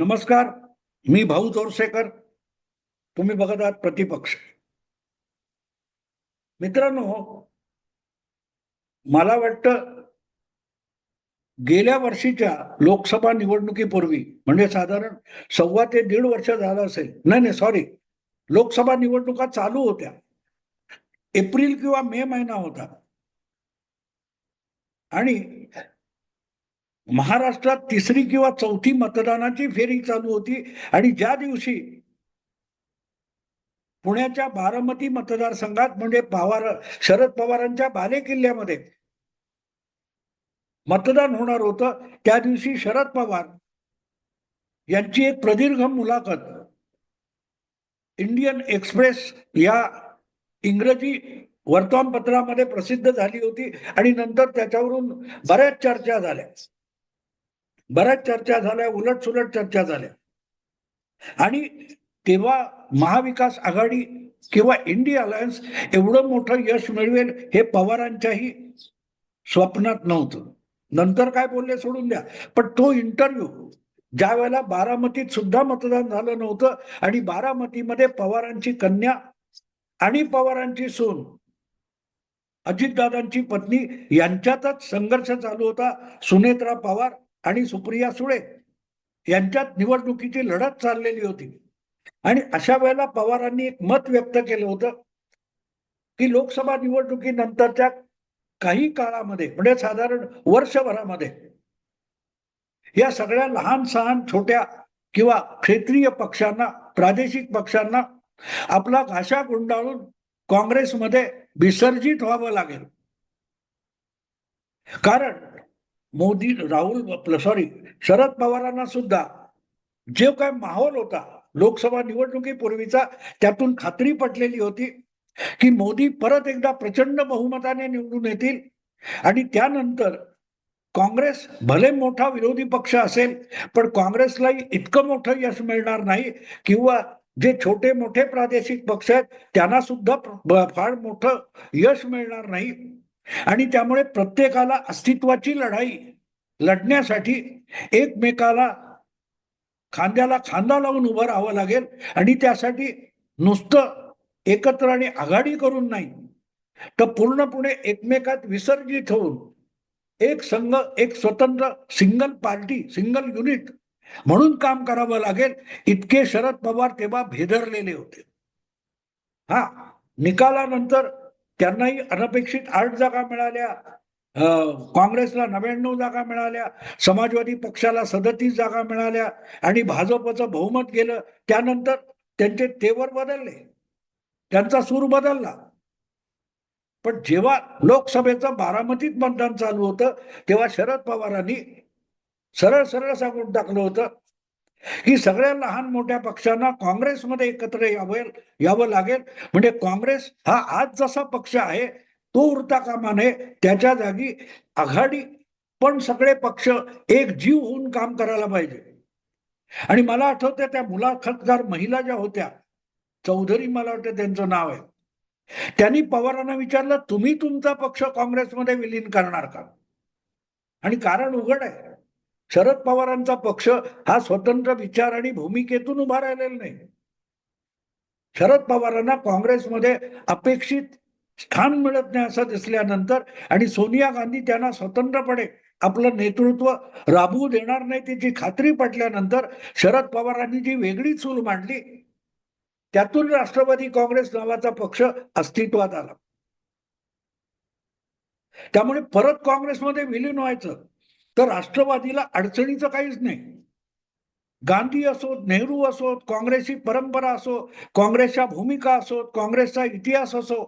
नमस्कार मी भाऊ जोरसेकर. तुम्ही बघत आहात प्रतिपक्ष. मित्रांनो मला वाटतं गेल्या वर्षीच्या लोकसभा निवडणुकीपूर्वी म्हणजे साधारण सव्वा ते दीड वर्ष झालं असेल. नाही नाही सॉरी लोकसभा निवडणुका चालू होत्या. एप्रिल किंवा मे महिना होता. आणि महाराष्ट्रात तिसरी किंवा चौथी मतदानाची फेरी चालू होती आणि ज्या दिवशी पुण्याच्या बारामती मतदारसंघात म्हणजे पवार शरद पवारांच्या बाले किल्ल्यामध्ये मतदान होणार होतं त्या दिवशी शरद पवार यांची एक प्रदीर्घ मुलाखत इंडियन एक्सप्रेस या इंग्रजी वर्तमानपत्रामध्ये प्रसिद्ध झाली होती आणि नंतर त्याच्यावरून बऱ्याच चर्चा झाल्या. बऱ्याच चर्चा झाल्या उलट सुलट चर्चा झाल्या. आणि तेव्हा महाविकास आघाडी किंवा इंडिया अलायन्स एवढं मोठं यश मिळवेल हे पवारांच्याही स्वप्नात नव्हतं. नंतर काय बोलले सोडून द्या. पण तो इंटरव्ह्यू ज्या वेळेला बारामतीत सुद्धा मतदान झालं नव्हतं आणि बारामतीमध्ये पवारांची कन्या आणि पवारांची सून अजितदादांची पत्नी यांच्यातच संघर्ष चालू होता. सुनेत्रा पवार आणि सुप्रिया सुळे यांच्यात निवडणुकीची लढत चाललेली होती. आणि अशा वेळेला पवारांनी एक मत व्यक्त केलं होतं की लोकसभा निवडणुकीनंतरच्या काही काळामध्ये म्हणजे साधारण वर्षभरामध्ये या सगळ्या लहान सहान छोट्या किंवा क्षेत्रीय पक्षांना प्रादेशिक पक्षांना आपला घाशा गुंडाळून काँग्रेसमध्ये विसर्जित व्हावं लागेल. कारण मोदी राहुल सॉरी शरद पवारांना सुद्धा जे काय माहोल होता लोकसभा निवडणुकीपूर्वीचा त्यातून खात्री पटलेली होती की मोदी परत एकदा प्रचंड बहुमताने निवडून येतील. आणि त्यानंतर काँग्रेस भले मोठा विरोधी पक्ष असेल पण काँग्रेसलाही इतकं मोठं यश मिळणार नाही किंवा जे छोटे मोठे प्रादेशिक पक्ष आहेत त्यांना सुद्धा फार मोठं यश मिळणार नाही. आणि त्यामुळे प्रत्येकाला अस्तित्वाची लढाई लढण्यासाठी एकमेकाला खांद्याला खांदा लावून उभं राहावं लागेल आणि त्यासाठी नुसतं एकत्र आणि आघाडी करून नाही तर पूर्णपणे एकमेकात विसर्जित होऊन एक संघ एक स्वतंत्र सिंगल पार्टी सिंगल युनिट म्हणून काम करावं लागेल. इतके शरद पवार तेव्हा भेदरलेले होते. हा निकालानंतर त्यांनाही अनपेक्षित आठ जागा मिळाल्या. काँग्रेसला नव्याण्णव जागा मिळाल्या. समाजवादी पक्षाला सदतीस जागा मिळाल्या. आणि भाजपचं बहुमत गेलं. त्यानंतर त्यांचे तेवर बदलले. त्यांचा सूर बदलला. पण जेव्हा लोकसभेचं बारामतीत मतदान चालू होतं तेव्हा शरद पवारांनी सरळ सरळ सांगून टाकलं होतं की सगळ्या लहान मोठ्या पक्षांना काँग्रेसमध्ये एकत्र यावं यावं लागेल. म्हणजे काँग्रेस हा आज जसा पक्ष आहे तो उरता कामा नये त्याच्या जागी आघाडी पण सगळे पक्ष एक जीव होऊन काम करायला पाहिजे. आणि मला आठवतं त्या मुलाखतगार महिला ज्या होत्या चौधरी मला वाटतं त्यांचं नाव आहे. त्यांनी पवारांना विचारलं तुम्ही तुमचा पक्ष काँग्रेसमध्ये विलीन करणार का? आणि कारण उघड आहे. शरद पवारांचा पक्ष हा स्वतंत्र विचार आणि भूमिकेतून उभा राहिलेला नाही. शरद पवारांना काँग्रेसमध्ये अपेक्षित स्थान मिळत नाही असं दिसल्यानंतर आणि सोनिया गांधी त्यांना स्वतंत्रपणे आपलं नेतृत्व राबवू देणार नाही त्याची खात्री पटल्यानंतर शरद पवारांनी जी वेगळी चूल मांडली त्यातून राष्ट्रवादी काँग्रेस नावाचा पक्ष अस्तित्वात आला. त्यामुळे परत काँग्रेसमध्ये विलीन व्हायचं. तर राष्ट्रवादीला अडचणीचं काहीच नाही. गांधी असोत नेहरू असोत काँग्रेसची परंपरा असो काँग्रेसच्या भूमिका असोत काँग्रेसचा इतिहास असो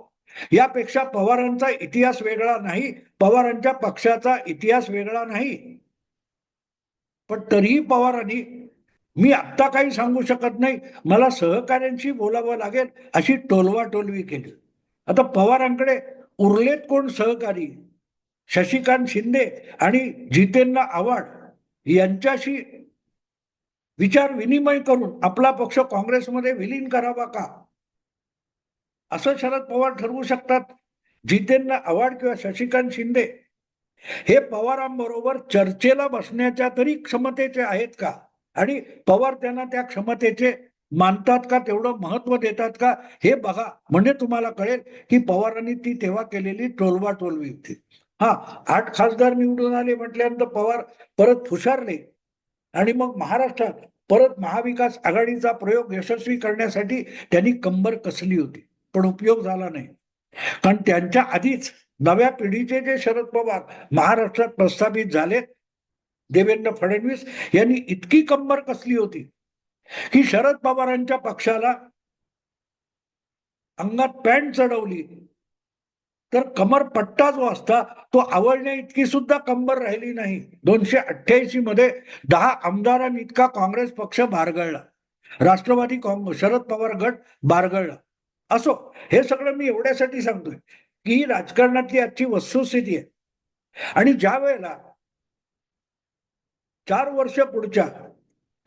यापेक्षा पवारांचा इतिहास वेगळा नाही पवारांच्या पक्षाचा इतिहास वेगळा नाही. पण तरीही पवारांनी मी आत्ता काही सांगू शकत नाही मला सहकाऱ्यांशी बोलावं लागेल अशी टोलवाटोलवी केली. आता पवारांकडे उरलेत कोण सहकारी? शशिकांत शिंदे आणि जितेंद्र आव्हाड यांच्याशी विचार विनिमय करून आपला पक्ष काँग्रेसमध्ये विलीन करावा का? असं शरद पवार ठरवू शकतात. जितेंद्र आव्हाड किंवा शशिकांत शिंदे हे पवारांबरोबर चर्चेला बसण्याच्या तरी क्षमतेचे आहेत का? आणि पवार त्यांना त्या क्षमतेचे मानतात का? तेवढं महत्त्व देतात का? हे बघा. म्हणजे तुम्हाला कळेल की पवारांनी ती तेव्हा केलेली टोलवा टोलवी होती. हा आठ खासदार निवडून आले म्हटल्यानंतर पवार परत फुशारले आणि मग महाराष्ट्रात परत महाविकास आघाडीचा प्रयोग यशस्वी करण्यासाठी त्यांनी कंबर कसली होती. पण उपयोग झाला नाही. कारण त्यांच्या आधीच नव्या पिढीचे जे शरद पवार महाराष्ट्रात प्रस्थापित झाले देवेंद्र फडणवीस यांनी इतकी कंबर कसली होती की शरद पवारांच्या पक्षाला अंगात पॅन्ट चढवली. तर कमर पट्टा जो असता तो आवडण्या इतकी सुद्धा कंबर राहिली नाही. दोनशे अठ्ठ्याऐंशी मध्ये दहा आमदारांनी इतका काँग्रेस पक्ष बारगळला. राष्ट्रवादी काँग्रेस शरद पवार गट बारगळला. असो हे सगळं मी एवढ्यासाठी सांगतोय की ही राजकारणातली आजची वस्तुस्थिती आहे. आणि ज्या वेळेला चार वर्ष पुढच्या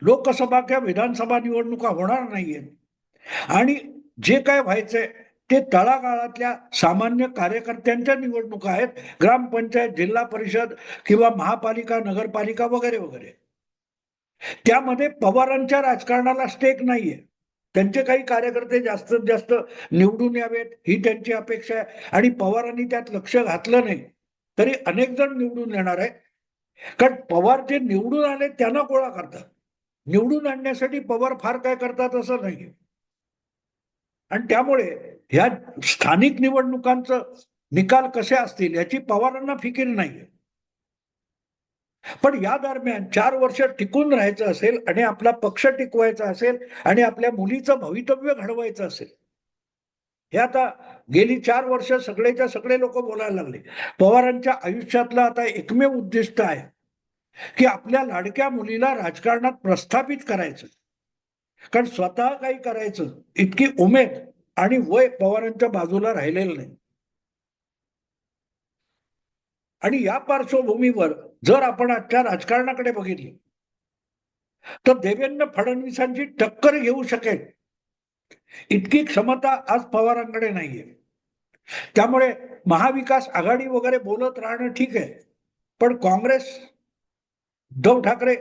लोकसभा किंवा विधानसभा निवडणुका होणार नाहीयेत आणि जे काय व्हायचंय ते तळागाळातल्या सामान्य कार्यकर्त्यांच्या निवडणुका आहेत. ग्रामपंचायत जिल्हा परिषद किंवा महापालिका नगरपालिका वगैरे वगैरे. त्यामध्ये पवारांच्या राजकारणाला स्टेक नाहीये. त्यांचे काही कार्यकर्ते जास्तीत जास्त निवडून यावेत ही त्यांची अपेक्षा आहे. आणि पवारांनी त्यात लक्ष घातलं नाही तरी अनेक जण निवडून येणार आहे कारण पवार जे निवडून आले त्यांना गोळा करतात. निवडून आणण्यासाठी पवार फार काय करतात असं नाही आणि त्यामुळे ह्या स्थानिक निवडणुकांचं निकाल कसे असतील याची पवारांना फिकीर नाहीये. पण या दरम्यान चार वर्ष टिकून राहायचं असेल आणि आपला पक्ष टिकवायचा असेल आणि आपल्या मुलीचं भवितव्य घडवायचं असेल. हे आता गेली चार वर्ष सगळेच्या सगळे लोक बोलायला लागले. पवारांच्या आयुष्यातलं आता एकमेव उद्दिष्ट आहे की आपल्या लाडक्या मुलीला राजकारणात प्रस्थापित करायचं. कारण स्वतः काही करायचं इतकी उमेद आणि वय पवारांच्या बाजूला राहिलेलं नाही. आणि या पार्श्वभूमीवर जर आपण आजच्या राजकारणाकडे बघितले तर देवेंद्र फडणवीसांची टक्कर घेऊ शकेल. इतकी क्षमता आज पवारांकडे नाहीये. त्यामुळे महाविकास आघाडी वगैरे बोलत राहणं ठीक आहे पण काँग्रेस उद्धव ठाकरे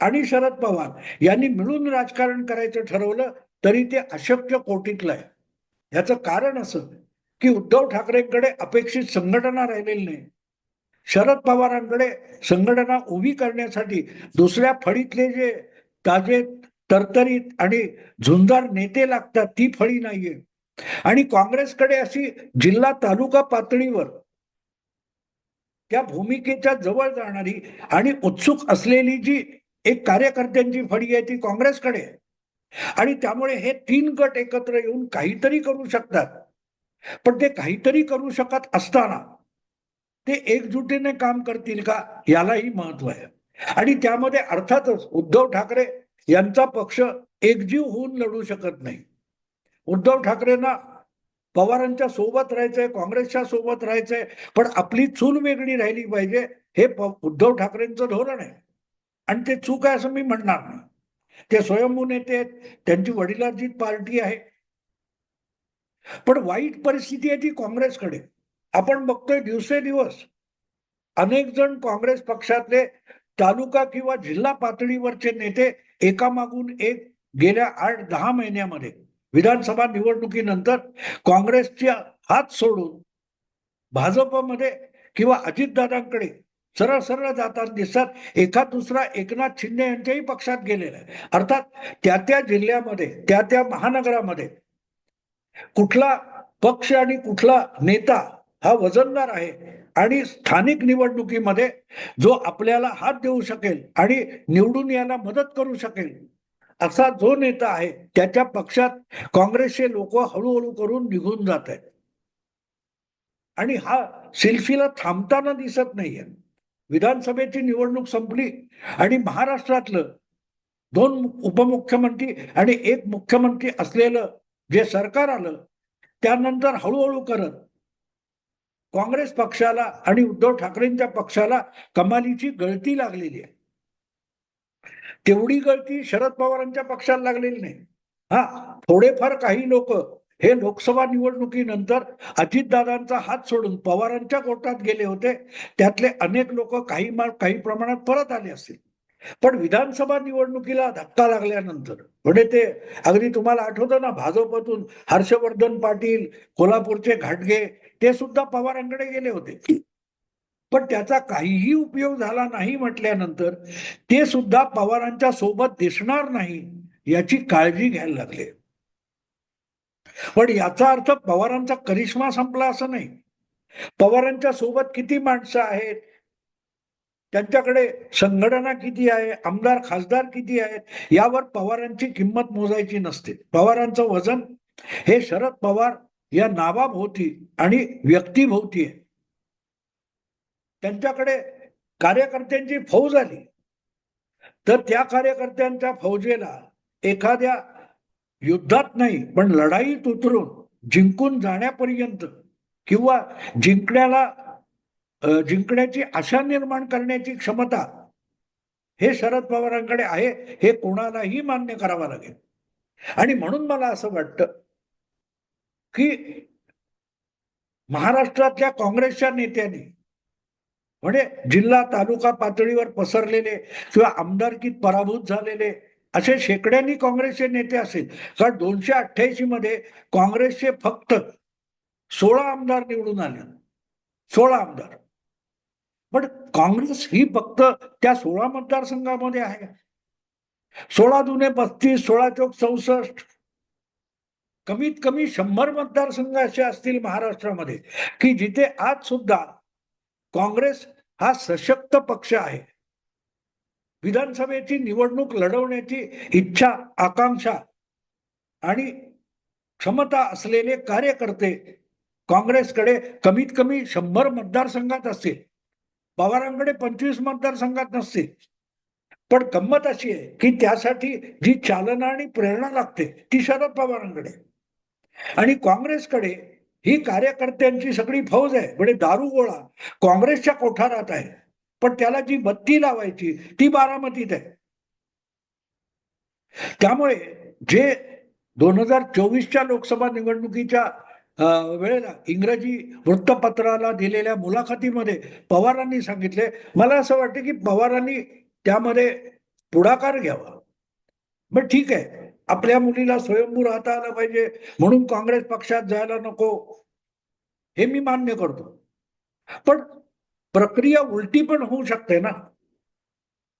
आणि शरद पवार यांनी मिळून राजकारण करायचं ठरवलं तरी ते अशक्य कोटीतलं आहे. याचं कारण असं की उद्धव ठाकरेंकडे अपेक्षित संघटना राहिलेली नाही. शरद पवारांकडे संघटना उभी करण्यासाठी दुसऱ्या फळीतले जे ताजे तरतरीत आणि झुंजार नेते लागतात ती फळी नाहीये. आणि काँग्रेसकडे अशी जिल्हा तालुका पातळीवर त्या भूमिकेच्या जवळ जाणारी आणि उत्सुक असलेली जी एक कार्यकर्त्यांची फळी आहे ती काँग्रेसकडे आहे. आणि त्यामुळे हे तीन गट एकत्र येऊन काहीतरी करू शकतात. पण ते काहीतरी करू शकत असताना ते एकजुटीने काम करतील का यालाही महत्त्व आहे. आणि त्यामध्ये अर्थातच उद्धव ठाकरे यांचा पक्ष एकजीव होऊन लढू शकत नाही. उद्धव ठाकरेंना पवारांच्या सोबत राहायचंय काँग्रेसच्या सोबत राहायचंय पण आपली चूल वेगळी राहिली पाहिजे हे प- उद्धव ठाकरेंचं धोरण आहे. आणि ते चूक आहे असं मी म्हणणार नाही. ते स्वयंभू नेते आहेत त्यांची वडिलांची पार्टी आहे. पण वाईट परिस्थिती आहे ती काँग्रेसकडे. आपण बघतोय दिवसेदिवस अनेक जण काँग्रेस पक्षातले तालुका किंवा जिल्हा पातळीवरचे नेते एकामागून एक गेल्या आठ दहा महिन्यामध्ये विधानसभा निवडणुकीनंतर काँग्रेसच्या हात सोडून भाजपमध्ये किंवा अजितदादांकडे सरळ सरळ जाताना दिसतात. एका दुसरा एकनाथ शिंदे यांच्याही पक्षात गेलेला आहे. अर्थात त्या त्या जिल्ह्यामध्ये त्या त्या महानगरामध्ये कुठला पक्ष आणि कुठला नेता हा वजनदार आहे आणि स्थानिक निवडणुकीमध्ये जो आपल्याला हात देऊ शकेल आणि निवडून यायला मदत करू शकेल असा जो नेता आहे त्याच्या पक्षात काँग्रेसचे लोक हळूहळू करून निघून जात आहेत. आणि हा सिल्फीला थांबताना दिसत नाहीये. विधानसभेची निवडणूक संपली आणि महाराष्ट्रातलं दोन उपमुख्यमंत्री आणि एक मुख्यमंत्री असलेलं जे सरकार आलं त्यानंतर हळूहळू करत काँग्रेस पक्षाला आणि उद्धव ठाकरेंच्या पक्षाला कमालीची गळती लागलेली आहे. तेवढी गळती शरद पवारांच्या पक्षाला लागलेली नाही. हा थोडेफार काही लोक हे लोकसभा निवडणुकीनंतर अजितदादांचा हात सोडून पवारांच्या कोर्टात गेले होते त्यातले अनेक लोक काही मा- काही प्रमाणात परत आले असतील. पण विधानसभा निवडणुकीला धक्का लागल्यानंतर म्हणजे ते अगदी तुम्हाला आठवतं ना भाजपतून हर्षवर्धन पाटील कोल्हापूरचे घाटगे ते सुद्धा पवारांकडे गेले होते. पण त्याचा काहीही उपयोग झाला नाही म्हटल्यानंतर ते सुद्धा पवारांच्या सोबत दिसणार नाही याची काळजी घ्यायला लागले. पण याचा अर्थ पवारांचा करिश्मा संपला असं नाही. पवारांच्या सोबत किती माणसं आहेत? त्यांच्याकडे संघटना किती आहे? आमदार खासदार किती आहेत? यावर पवारांची किंमत मोजायची नसते. पवारांचं वजन हे शरद पवार या नावाभोवती आणि व्यक्तीभोवती आहे. त्यांच्याकडे कार्यकर्त्यांची फौज आली. तर त्या कार्यकर्त्यांच्या फौजेला एखाद्या युद्धात नाही पण लढाईत उतरून जिंकून जाण्यापर्यंत किंवा जिंकण्याला जिंकण्याची आशा निर्माण करण्याची क्षमता हे शरद पवारांकडे आहे हे कोणालाही मान्य करावं लागेल. आणि म्हणून मला असं वाटतं की महाराष्ट्रातल्या काँग्रेसच्या नेत्यांनी म्हणजे जिल्हा तालुका पातळीवर पसरलेले किंवा आमदारकीत पराभूत झालेले असे शेकड्यांनी काँग्रेसचे नेते असेल कारण दोनशे अठ्ठ्याऐंशी मध्ये काँग्रेसचे फक्त सोळा आमदार निवडून आले. सोळा आमदार. पण काँग्रेस ही फक्त त्या सोळा मतदारसंघामध्ये आहे. सोळा दुने पस्तीस सोळा चौक चौसष्ट कमीत कमी शंभर मतदारसंघ असे असतील महाराष्ट्रामध्ये की जिथे आज सुद्धा काँग्रेस हा सशक्त पक्ष आहे. विधानसभेची निवडणूक लढवण्याची इच्छा आकांक्षा आणि क्षमता असलेले कार्यकर्ते काँग्रेसकडे कमीत कमी शंभर मतदारसंघात असतील. पवारांकडे पंचवीस मतदारसंघात नसतील. पण गंमत अशी आहे की त्यासाठी जी चालना आणि प्रेरणा लागते ती शरद पवारांकडे. आणि काँग्रेसकडे ही कार्यकर्त्यांची सगळी फौज आहे. म्हणजे दारू गोळा काँग्रेसच्या कोठारात आहे. पण त्याला जी बत्ती लावायची ती बारामतीत आहे. त्यामुळे जे दोन हजार चोवीसच्या लोकसभा निवडणुकीच्या वेळेला इंग्रजी वृत्तपत्राला दिलेल्या मुलाखतीमध्ये पवारांनी सांगितले मला असं वाटतं की पवारांनी त्यामध्ये पुढाकार घ्यावा. मग ठीक आहे आपल्या मुलीला स्वयंभू राहता आलं पाहिजे म्हणून काँग्रेस पक्षात जायला नको हे मी मान्य करतो. पण प्रक्रिया उलटी पण होऊ शकते ना?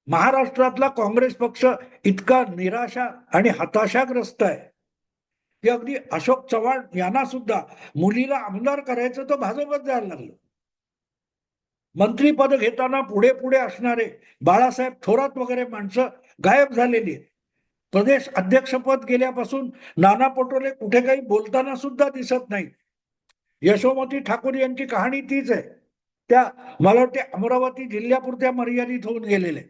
महाराष्ट्रातला काँग्रेस पक्ष इतका निराशा आणि हताशाग्रस्त आहे. की अगदी अशोक चव्हाण यांना सुद्धा मुलीला आमदार करायचं तर भाजपच जायला लागलं. मंत्रीपद घेताना पुढे पुढे असणारे बाळासाहेब थोरात वगैरे माणसं गायब झालेली आहेत. प्रदेश अध्यक्षपद गेल्यापासून नाना पटोले कुठे काही बोलताना सुद्धा दिसत नाही यशोमती ठाकूर यांची कहाणी तीच आहे. त्या मला वाटते अमरावती जिल्ह्यापुरत्या मर्यादित होऊन गेलेले.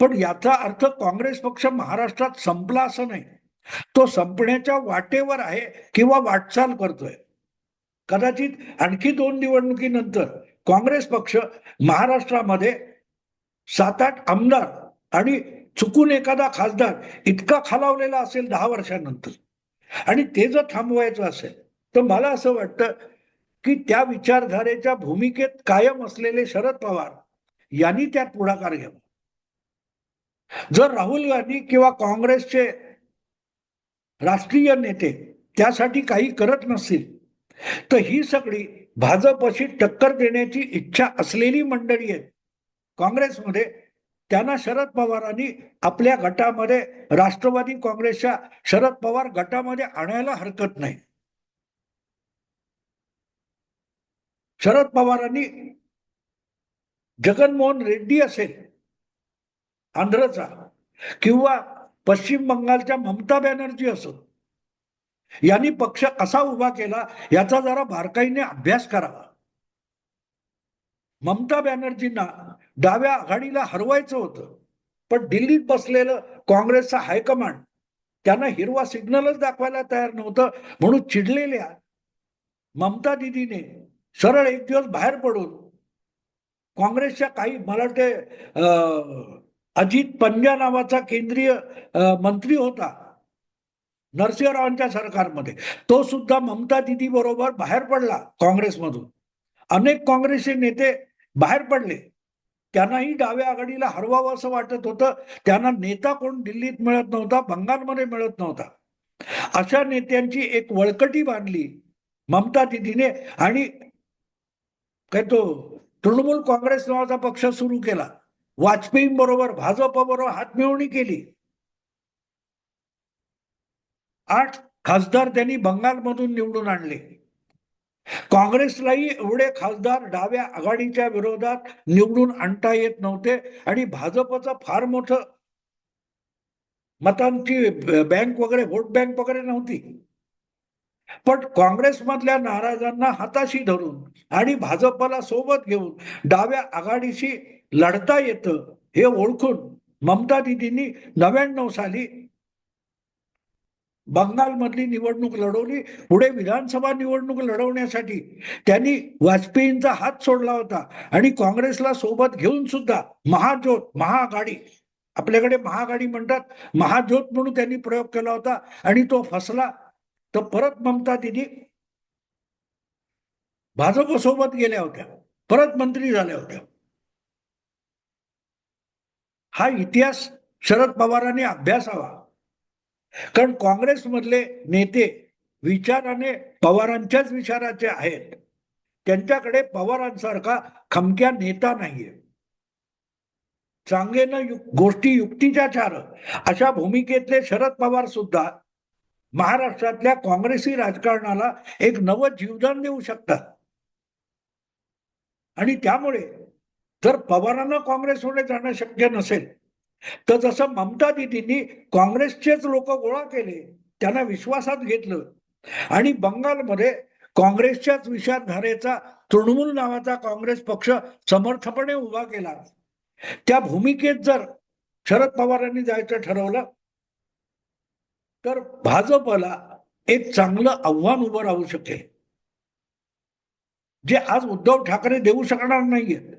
पण याचा अर्थ काँग्रेस पक्ष महाराष्ट्रात संपला असं नाही. तो संपण्याच्या वाटेवर आहे किंवा वाटचाल करतोय. कदाचित आणखी दोन निवडणुकीनंतर काँग्रेस पक्ष महाराष्ट्रामध्ये सात आठ आमदार आणि चुकून एखादा खासदार इतका खालावलेला असेल दहा वर्षानंतर. आणि ते जर थांबवायचं असेल तर मला असं वाटतं की त्या विचारधारेच्या भूमिकेत कायम असलेले शरद पवार यांनी त्यात पुढाकार घ्यावा. जर राहुल गांधी किंवा काँग्रेसचे राष्ट्रीय नेते त्यासाठी काही करत नसतील तर ही सगळी भाजपशी टक्कर देण्याची इच्छा असलेली मंडळी आहेत. काँग्रेसमध्ये त्यांना शरद पवारांनी आपल्या गटामध्ये राष्ट्रवादी काँग्रेसच्या शरद पवार गटामध्ये आणायला हरकत नाही. शरद पवारांनी जगनमोहन रेड्डी असेल आंध्रचा किंवा पश्चिम बंगालच्या ममता बॅनर्जी असो यांनी पक्ष कसा उभा केला याचा जरा बारकाईने अभ्यास करावा. ममता बॅनर्जींना डाव्या आघाडीला हरवायचं होतं पण दिल्लीत बसलेलं काँग्रेसचा हायकमांड त्यांना हिरवा सिग्नलच दाखवायला तयार नव्हतं म्हणून चिडलेल्या ममता दिदीने सरळ एक दिवस बाहेर पडून काँग्रेसच्या काही मला वाटते अं, अजित पंजा नावाचा केंद्रीय मंत्री होता नरसिंहरावांच्या सरकारमध्ये. तो सुद्धा ममता दिदी बरोबर बाहेर पडला काँग्रेसमधून. अनेक काँग्रेसचे नेते बाहेर पडले. त्यांनाही डाव्या आघाडीला हरवावं असं वाटत होतं. त्यांना नेता कोण दिल्लीत मिळत नव्हता बंगालमध्ये मिळत नव्हता. अशा नेत्यांची एक वळकटी बांधली ममता दिदीने आणि काय तो तृणमूल काँग्रेस नावाचा पक्ष सुरू केला. वाजपेयी बरोबर भाजप बरोबर हातमिळवणी केली. आठ खासदार त्यांनी बंगालमधून निवडून आणले. काँग्रेसलाही एवढे खासदार डाव्या आघाडीच्या विरोधात निवडून आणता येत नव्हते आणि भाजपचं फार मोठं मतांची बँक वगैरे व्होट बँक वगैरे नव्हती. पण काँग्रेसमधल्या नाराजांना हाताशी धरून आणि भाजपला सोबत घेऊन डाव्या आघाडीशी लढता येतं हे ओळखून ममता दिदींनी नव्याण्णव साली बंगालमधली निवडणूक लढवली. पुढे विधानसभा निवडणूक लढवण्यासाठी त्यांनी वाजपेयींचा हात सोडला होता आणि काँग्रेसला सोबत घेऊन सुद्धा महाज्योत महाआघाडी आपल्याकडे महाआघाडी म्हणतात. महाज्योत म्हणून त्यांनी प्रयोग केला होता आणि तो फसला. तर परत ममता दिदी भाजप सोबत गेल्या होत्या. परत मंत्री झाल्या होत्या. हा इतिहास शरद पवारांनी अभ्यासावा कारण काँग्रेसमधले नेते विचाराने पवारांच्याच विचाराचे आहेत. त्यांच्याकडे पवारांसारखा खमक्या नेता नाहीये. चांगेनं यु गोष्टी युक्तीच्या चार. अशा भूमिकेतले शरद पवार सुद्धा महाराष्ट्रातल्या काँग्रेसी राजकारणाला एक नवं जीवदान देऊ शकतात. आणि त्यामुळे जर पवारांना काँग्रेसमध्ये जाणं शक्य नसेल तर जसं ममता दिदींनी काँग्रेसचेच लोक गोळा केले त्यांना विश्वासात घेतलं आणि बंगालमध्ये काँग्रेसच्याच विचारधारेचा तृणमूल नावाचा काँग्रेस पक्ष समर्थपणे उभा केला त्या भूमिकेत जर शरद पवारांनी जायचं ठरवलं तर भाजपला एक चांगलं आव्हान उभं राहू शकेल. जे आज उद्धव ठाकरे देऊ शकणार नाहीयेत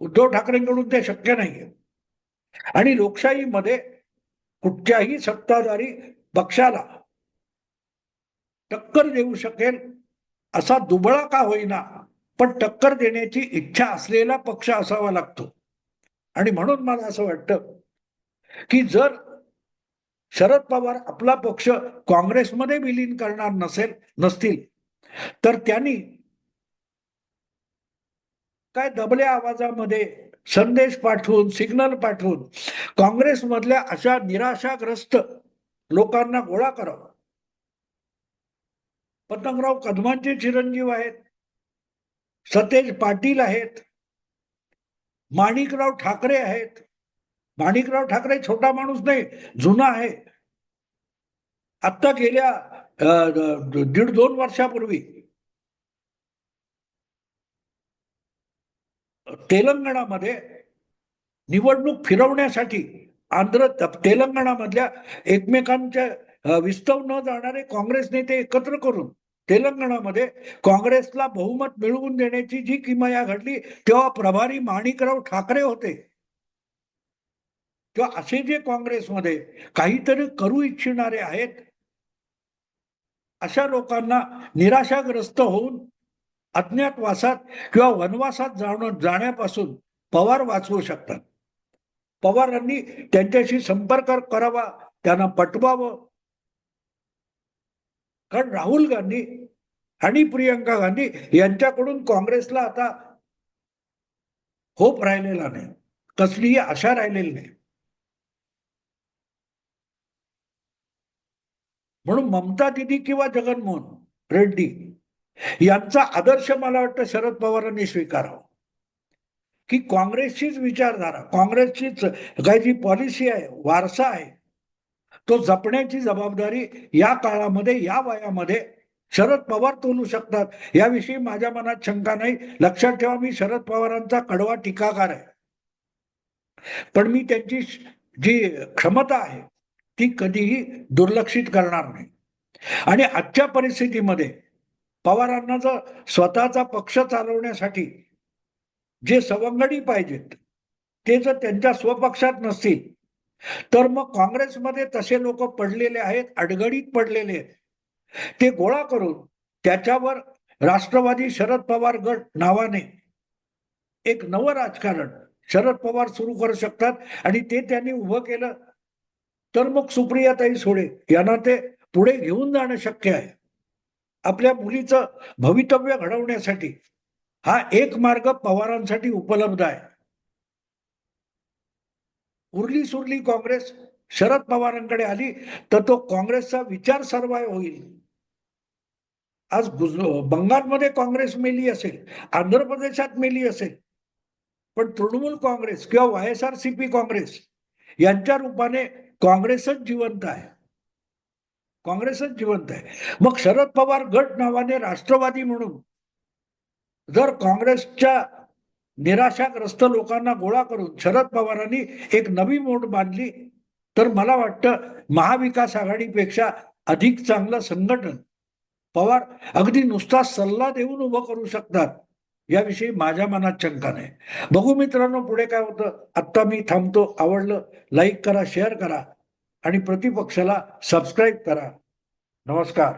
उद्धव ठाकरेंकडून ते शक्य नाहीये. आणि लोकशाहीमध्ये कुठच्याही सत्ताधारी पक्षाला टक्कर देऊ शकेल असा दुबळा का होईना पण टक्कर देण्याची इच्छा असलेला पक्ष असावा लागतो. आणि म्हणून मला असं वाटतं की जर शरद पवार आपला पक्ष काँग्रेसमध्ये विलीन करणार नसेल नसतील तर त्यांनी काय दबल्या आवाजामध्ये संदेश पाठवून सिग्नल पाठवून काँग्रेसमधल्या अशा निराशाग्रस्त लोकांना गोळा करावा. पतंगराव कदमांचे चिरंजीव आहेत सतेज पाटील आहेत माणिकराव ठाकरे आहेत माणिकराव ठाकरे छोटा माणूस नाही जुना आहे. आत्ता गेल्या दीड दोन वर्षापूर्वी तेलंगणामध्ये निवडणूक फिरवण्यासाठी आंध्र तेलंगणामधल्या एकमेकांच्या विस्तव न जाणारे काँग्रेस नेते एकत्र करून तेलंगणामध्ये काँग्रेसला बहुमत मिळवून देण्याची जी किमया घडली तेव्हा प्रभारी माणिकराव ठाकरे होते. किंवा असे जे काँग्रेसमध्ये काहीतरी करू इच्छिणारे आहेत अशा लोकांना निराशाग्रस्त होऊन अज्ञातवासात किंवा वनवासात जाणं जाण्यापासून पवार वाचवू शकतात. पवारांनी त्यांच्याशी संपर्क करावा त्यांना पटवावं. कारण राहुल गांधी आणि प्रियंका गांधी यांच्याकडून काँग्रेसला आता होप राहिलेला नाही. कसलीही आशा राहिलेली नाही. म्हणून ममता दिदी किंवा जगनमोहन रेड्डी यांचा आदर्श मला वाटतं शरद पवारांनी स्वीकारावा. की काँग्रेसचीच विचारधारा काँग्रेसचीच काही जी पॉलिसी आहे वारसा आहे तो जपण्याची जबाबदारी या काळामध्ये या वयामध्ये शरद पवार तोलू शकतात. याविषयी माझ्या मनात शंका नाही. लक्षात ठेवा मी शरद पवारांचा कडवा टीकाकार आहे. पण मी त्यांची जी क्षमता आहे ती कधीही दुर्लक्षित करणार नाही. आणि आजच्या परिस्थितीमध्ये पवारांना जर स्वतःचा पक्ष चालवण्यासाठी जे सवंगडी पाहिजेत ते जर त्यांच्या स्वपक्षात नसतील तर मग काँग्रेसमध्ये तसे लोक पडलेले आहेत अडगडीत पडलेले आहेत. ते गोळा करून त्याच्यावर राष्ट्रवादी शरद पवार गट नावाने एक नवं राजकारण शरद पवार सुरू करू शकतात आणि ते त्यांनी उभं केलं तर मग सुप्रियाताई सोडे यांना ते पुढे घेऊन जाणं शक्य आहे. आपल्या मुलीचं भवितव्य घडवण्यासाठी हा एक मार्ग पवारांसाठी उपलब्ध आहे. उरली सुरली काँग्रेस शरद पवारांकडे आली तर तो काँग्रेसचा विचार सर्वाय होईल. आज गुज बंगालमध्ये काँग्रेस मेली असेल आंध्र प्रदेशात मेली असेल पण तृणमूल काँग्रेस किंवा Y S R C P Congress यांच्या रूपाने काँग्रेसच जिवंत आहे. काँग्रेसच जिवंत आहे. मग शरद पवार गट नावाने राष्ट्रवादी म्हणून जर काँग्रेसच्या निराशाग्रस्त लोकांना गोळा करून शरद पवारांनी एक नवी मोड बांधली तर मला वाटतं महाविकास आघाडीपेक्षा अधिक चांगलं संघटन पवार अगदी नुसता सल्ला देऊन उभं करू शकतात. याविषयी माझ्या मनात शंका नाही. बघू मित्रांनो पुढे काय होतं? आत्ता मी थांबतो. आवडलं लाईक करा शेअर करा आणि प्रतिपक्षाला सबस्क्राईब करा. नमस्कार.